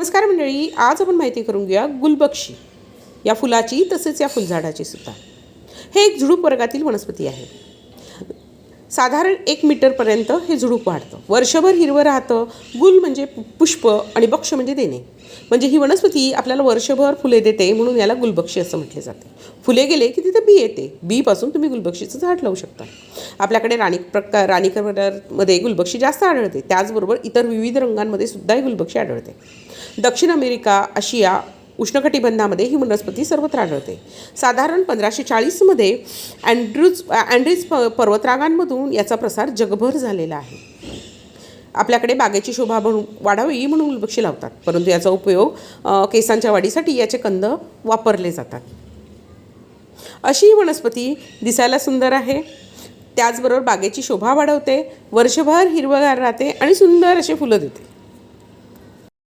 नमस्कार मंडळी आज आपण माहिती करून घेऊया गुलबक्षी. या फुलाची तसेच या फुलझाडाची सुद्धा. हे एक झुडूप वर्गातील वनस्पती आहे. साधारण एक मीटरपर्यंत हे झुडूप वाढतं. वर्षभर हिरवं राहतं. गुल म्हणजे पुष्प आणि बक्ष म्हणजे देणे. म्हणजे ही वनस्पती आपल्याला वर्षभर फुले देते म्हणून याला गुलबक्षी असं म्हटले जाते. फुले गेले की तिथे बी येते. बीपासून तुम्ही गुलबक्षीचं झाड लावू शकता. आपल्याकडे राणी प्रकार राणी कलरमध्ये गुलबक्षी जास्त आढळते. त्याचबरोबर इतर विविध रंगांमध्ये सुद्धा ही गुलबक्षी आढळते. दक्षिण अमेरिका आशिया उष्णकटिबंधामध्ये ही वनस्पती सर्वत्र आढळते. साधारण पंधराशे चाळीसमध्ये अँड्रूज अँड्रीज प पर्वतरागांमधून याचा प्रसार जगभर झालेला आहे. आपल्याकडे बागेची शोभा म्हणून वाढावी म्हणून गुलबक्षी लावतात. परंतु याचा उपयोग केसांच्या वाढीसाठी याचे कंद वापरले जातात. अशी ही वनस्पती दिसायला सुंदर आहे. त्याचबरोबर बागेची शोभा वाढवते वर्षभर हिरवगार राहते आणि सुंदर असे फुलं देते.